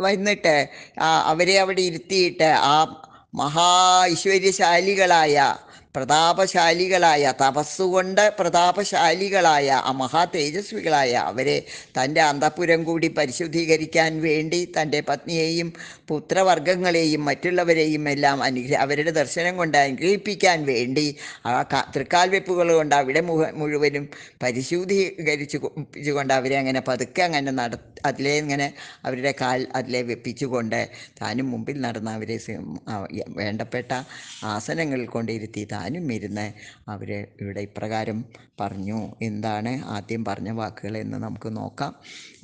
വന്നിട്ട് അവരെ അവിടെ ഇരുത്തിയിട്ട് ആ മഹാ ഐശ്വര്യശാലികളായ പ്രതാപശാലികളായ തപസ്സുകൊണ്ട് പ്രതാപശാലികളായ ആ മഹാ തേജസ്വികളായ അവരെ തന്റെ അന്തപുരം കൂടി പരിശുദ്ധീകരിക്കാൻ വേണ്ടി തന്റെ പത്നിയെയും പുത്രവർഗങ്ങളെയും മറ്റുള്ളവരെയും എല്ലാം അനുഗ്രഹ അവരുടെ ദർശനം കൊണ്ട് അനുഗ്രഹിപ്പിക്കാൻ വേണ്ടി ആ തൃക്കാൽ വെപ്പുകൾ കൊണ്ട് അവിടെ മുഴുവനും പരിശുദ്ധീകരിച്ചു കൊണ്ട് അവരെ അങ്ങനെ പതുക്കെ അങ്ങനെ നട അതിലെ ഇങ്ങനെ അവരുടെ കാൽ അതിലെ വെപ്പിച്ചുകൊണ്ട് താനും മുമ്പിൽ നടന്ന അവരെ വേണ്ടപ്പെട്ട ആസനങ്ങളിൽ കൊണ്ടിരുത്തി താനും ഇരുന്ന് അവർ ഇവിടെ ഇപ്രകാരം പറഞ്ഞു. എന്താണ് ആദ്യം പറഞ്ഞ വാക്കുകൾ എന്ന് നമുക്ക് നോക്കാം.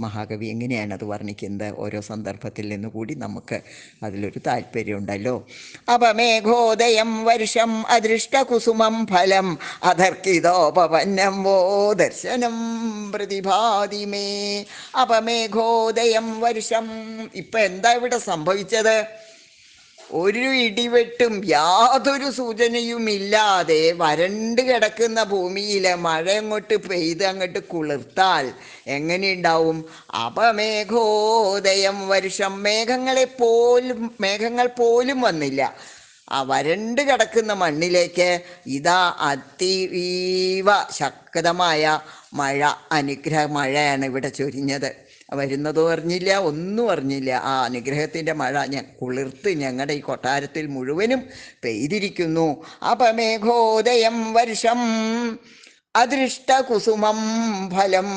മഹാകവി എങ്ങനെയാണ് അത് വർണിക്കുന്നത്? ഓരോ സന്ദർഭത്തിൽ നിന്ന് കൂടി നമുക്ക് അതിലൊരു താല്പര്യമുണ്ടല്ലോ. അപമേഘോദയം വർഷം അദൃഷ്ടകുസുമം ഫലം അധർക്കിതോപന്നം വോ ദർശനം പ്രതിഭാതി മേ. അപമേഘോദയം വർഷം. ഇപ്പൊ എന്താ ഇവിടെ സംഭവിച്ചത്? ഒരു ഇടിവെട്ടും യാതൊരു സൂചനയും ഇല്ലാതെ വരണ്ട് കിടക്കുന്ന ഭൂമിയിലെ മഴ അങ്ങോട്ട് പെയ്ത് അങ്ങോട്ട് കുളിർത്താൽ എങ്ങനെയുണ്ടാവും? അപമേഘോദയം വർഷം. മേഘങ്ങളെ പോലും മേഘങ്ങൾ പോലും വന്നില്ല. ആ വരണ്ട് കിടക്കുന്ന മണ്ണിലേക്ക് ഇതാ അതീവ ശക്തമായ മഴ അനുഗ്രഹ മഴയാണ് ഇവിടെ ചൊരിഞ്ഞത്. വരുന്നതോ അറിഞ്ഞില്ല ഒന്നും അറിഞ്ഞില്ല. ആ അനുഗ്രഹത്തിന്റെ മഴ ഞാൻ കുളിർത്ത് ഞങ്ങളുടെ ഈ കൊട്ടാരത്തിൽ മുഴുവനും പെയ്തിരിക്കുന്നു. അപമേഘോദയം വർഷം അദൃഷ്ട കുസുമം ഫലം.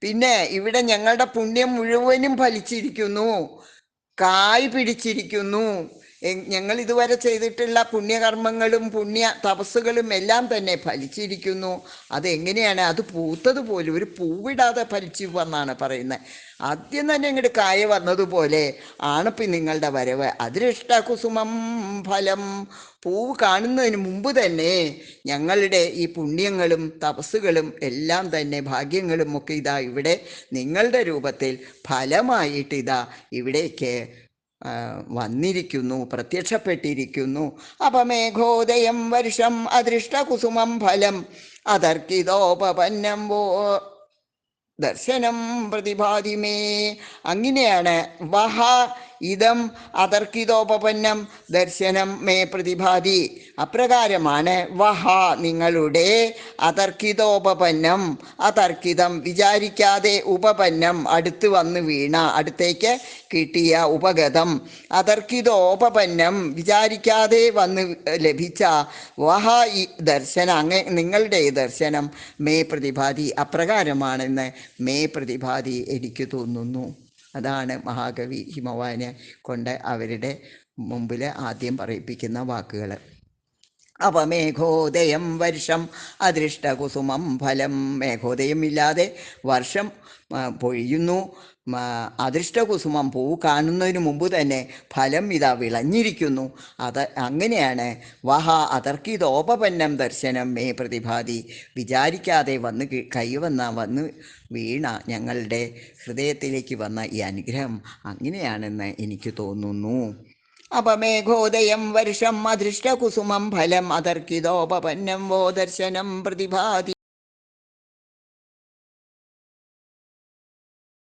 പിന്നെ ഇവിടെ ഞങ്ങളുടെ പുണ്യം മുഴുവനും ഫലിച്ചിരിക്കുന്നു. കായ് പിടിച്ചിരിക്കുന്നു. ഞങ്ങൾ ഇതുവരെ ചെയ്തിട്ടുള്ള പുണ്യകർമ്മങ്ങളും പുണ്യ തപസ്സുകളും എല്ലാം തന്നെ ഫലിച്ചിരിക്കുന്നു. അതെങ്ങനെയാണ്? അത് പൂത്തതുപോലെ ഒരു പൂവിടാതെ ഫലിച്ചു എന്നാണ് പറയുന്നത്. ആദ്യം തന്നെ ഇങ്ങോട്ട് കായ വന്നതുപോലെ ആണിപ്പം നിങ്ങളുടെ വരവ്. അതിരിഷ്ടകുസുമം ഫലം. പൂവ് കാണുന്നതിന് മുമ്പ് തന്നെ ഞങ്ങളുടെ ഈ പുണ്യങ്ങളും തപസ്സുകളും എല്ലാം തന്നെ ഭാഗ്യങ്ങളും ഒക്കെ ഇതാ ഇവിടെ നിങ്ങളുടെ രൂപത്തിൽ ഫലമായിട്ട് ഇതാ ഇവിടേക്ക് വന്നിരിക്കുന്നു പ്രത്യക്ഷപ്പെട്ടിരിക്കുന്നു. അപമേഘോദയം വർഷം അദൃഷ്ടകുസുമം ഫലം അതർക്കിതോപന്നം വോ ദർശനം പ്രതിഭാതിമേ അങ്ങനെയാണ്. വഹ ഇതം അതർക്കിതോപന്നം ദർശനം മേ പ്രതിഭാതി അപ്രകാരമാണ് വഹ നിങ്ങളുടെ അതർക്കിതോപന്നം അതർക്കിതം വിചാരിക്കാതെ ഉപപന്നം അടുത്ത് വന്ന് വീണ അടുത്തേക്ക് കിട്ടിയ ഉപഗതം. അതർക്കിതോപന്നം വിചാരിക്കാതെ വന്ന് ലഭിച്ച വഹ ഈ ദർശനം അങ്ങ നിങ്ങളുടെ ദർശനം മേ പ്രതിഭാതി അപ്രകാരമാണെന്ന് മേ പ്രതിഭാതി എനിക്ക് തോന്നുന്നു. അതാണ് മഹാകവി ഹിമവാനെ കൊണ്ട് അവരുടെ മുമ്പിൽ ആദ്യം പറയിപ്പിക്കുന്ന വാക്കുകൾ അപമേഘോദയം വർഷം അദൃഷ്ടകുസുമം ഫലം മേഘോദയം ഇല്ലാതെ വർഷം പൊഴിയുന്നു. അദൃഷ്ടകുസുമം പൂ കാണുന്നതിന് മുമ്പ് തന്നെ ഫലം ഇതാ വിളഞ്ഞിരിക്കുന്നു. അത് അങ്ങനെയാണ്. വഹ അതർക്കിതോപപന്നം ദർശനം മേ പ്രതിഭാതി. വിചാരിക്കാതെ വന്ന് കൈവന്ന വന്ന് വീണ ഞങ്ങളുടെ ഹൃദയത്തിലേക്ക് വന്ന ഈ അനുഗ്രഹം അങ്ങനെയാണെന്ന് എനിക്ക് തോന്നുന്നു. അപമേഘോദയം വർഷം അദൃഷ്ടകുസുമം ഫലം അതർക്കിതോപന്നം വോ ദർശനം പ്രതിഭാതി